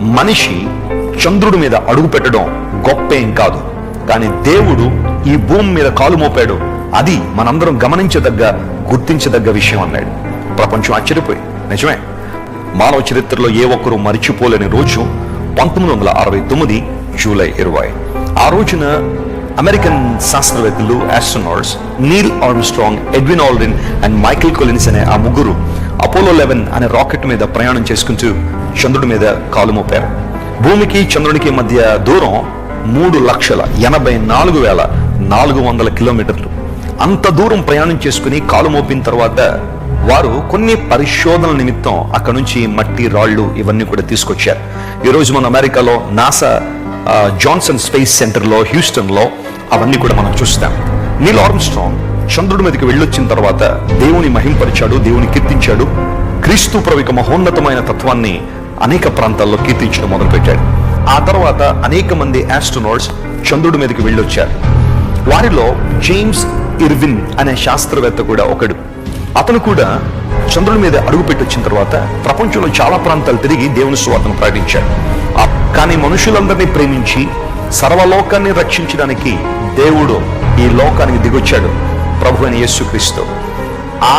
మనిషి చంద్రుడి మీద అడుగు పెట్టడం గొప్పేం కాదు. కానీ దేవుడు ఈ భూమి మీద కాలు మోపాడు. అది మనందరం గమనించదగ్గ గుర్తించదగ్గ విషయం అన్నాడు. ప్రపంచం ఆశ్చర్యపోయి నిజమే. మానవ చరిత్రలో ఏ ఒక్కరూ మరిచిపోలేని రోజు పంతొమ్మిది వందల అరవై తొమ్మిది జూలై ఇరవై. ఆ రోజున అమెరికన్ శాస్త్రవేత్తలు astronauts Neil Armstrong Edwin Aldrin and Michael Collins అనే ఆ ముగ్గురు అపోలో లెవెన్ అనే రాకెట్ మీద ప్రయాణం చేసుకుంటూ చంద్రుడి మీద కాలు మోపారు. భూమికి చంద్రునికి మధ్య దూరం మూడు లక్షల ఎనభై నాలుగు వేల నాలుగు వందల కిలోమీటర్లు. అంత దూరం ప్రయాణం చేసుకుని కాలు మోపిన తర్వాత వారు కొన్ని పరిశోధనల నిమిత్తం అక్కడ నుంచి మట్టి రాళ్ళు ఇవన్నీ కూడా తీసుకొచ్చారు. ఈరోజు మన అమెరికాలో నాసా జాన్సన్ స్పేస్ సెంటర్లో హ్యూస్టన్లో అవన్నీ కూడా మనం చూస్తాం. నీల్ ఆర్మ్స్ట్రాంగ్ చంద్రుడి మీదకి వెళ్ళొచ్చిన తర్వాత దేవుని మహింపరిచాడు దేవుని కీర్తించాడు. క్రీస్తు ప్రవిక మహోన్నతమైన తత్వాన్ని అనేక ప్రాంతాల్లో కీర్తించడం మొదలుపెట్టాడు. ఆ తర్వాత అనేక మంది ఆస్ట్రోనాట్స్ చంద్రుడి మీదకి వెళ్ళొచ్చారు. వారిలో జేమ్స్ ఇర్విన్ అనే శాస్త్రవేత్త కూడా ఒకడు. అతను కూడా చంద్రుడి మీద అడుగు పెట్టొచ్చిన తర్వాత ప్రపంచంలో చాలా ప్రాంతాలు తిరిగి దేవుని సువార్తను ప్రకటించాడు. కానీ మనుషులందరినీ ప్రేమించి సర్వలోకాన్ని రక్షించడానికి దేవుడు ఈ లోకానికి దిగొచ్చాడు. ప్రభు అని యేసుక్రీస్తు ఆ